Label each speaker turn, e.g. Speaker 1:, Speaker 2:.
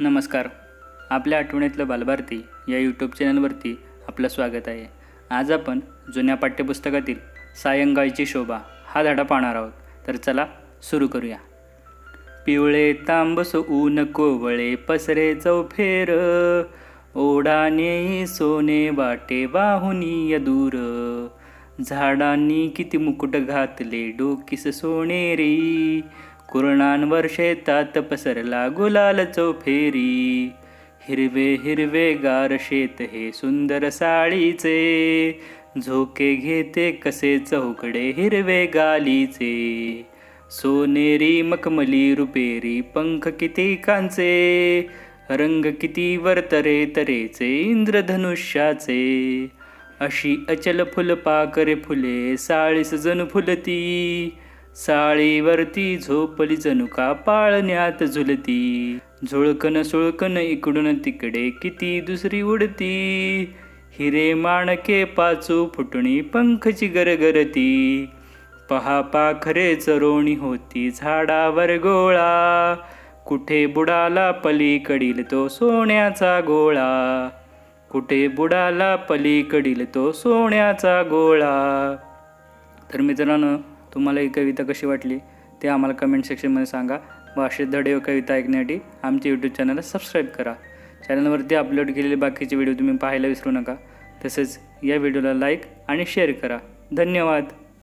Speaker 1: नमस्कार. आपल्या आठवणीतलं बालभारती या यूट्यूब चॅनलवरती आपलं स्वागत आहे. आज आपण जुन्या पाठ्यपुस्तकातील सायंकाळची शोभा हा धडा पाहणार आहोत. तर चला सुरू करूया. पिवळे तांबस ऊन कोवळे पसरे चौफेर ओढाने सोने वाटे वाहुनी दूर. झाडांनी किती मुकुट घातले डोकीस सोनेरी. कुरणांवर शेतात पसरला गुलाल चौफेरी. हिरवे हिरवे गार शेत हे सुंदर साळीचे. झोके घेते कसे चौकडे हिरवे गालीचे. सोनेरी मखमली रुपेरी पंख किती कांचे. रंग किती वरतरे तरेचे इंद्रधनुष्याचे. अशी अचल फुलपाकरे फुले साळीस जण फुलती. साळीवरती झोपली जनुका पाळण्यात झुलती. झुळकन सुळकन इकडून तिकडे किती दुसरी उडती. हिरे माणके पाचू फुटणी पंखची गरगरती. पहा पाखरे चरोणी होती झाडावर गोळा. कुठे बुडाला पलीकडील तो सोन्याचा गोळा. कुठे बुडाला पलीकडील तो सोन्याचा गोळा. तर मित्रांनो तुम्हाला ही कविता कशी वाटली ते आम्हाला कमेंट सेक्शनमध्ये सांगा. व असे धडे व कविता ऐकण्यासाठी आमच्या यूट्यूब चॅनलला सबस्क्राईब करा. चॅनलवरती अपलोड केलेले बाकीचे व्हिडिओ तुम्ही पाहायला विसरू नका. तसेच या व्हिडिओला लाईक आणि शेअर करा. धन्यवाद.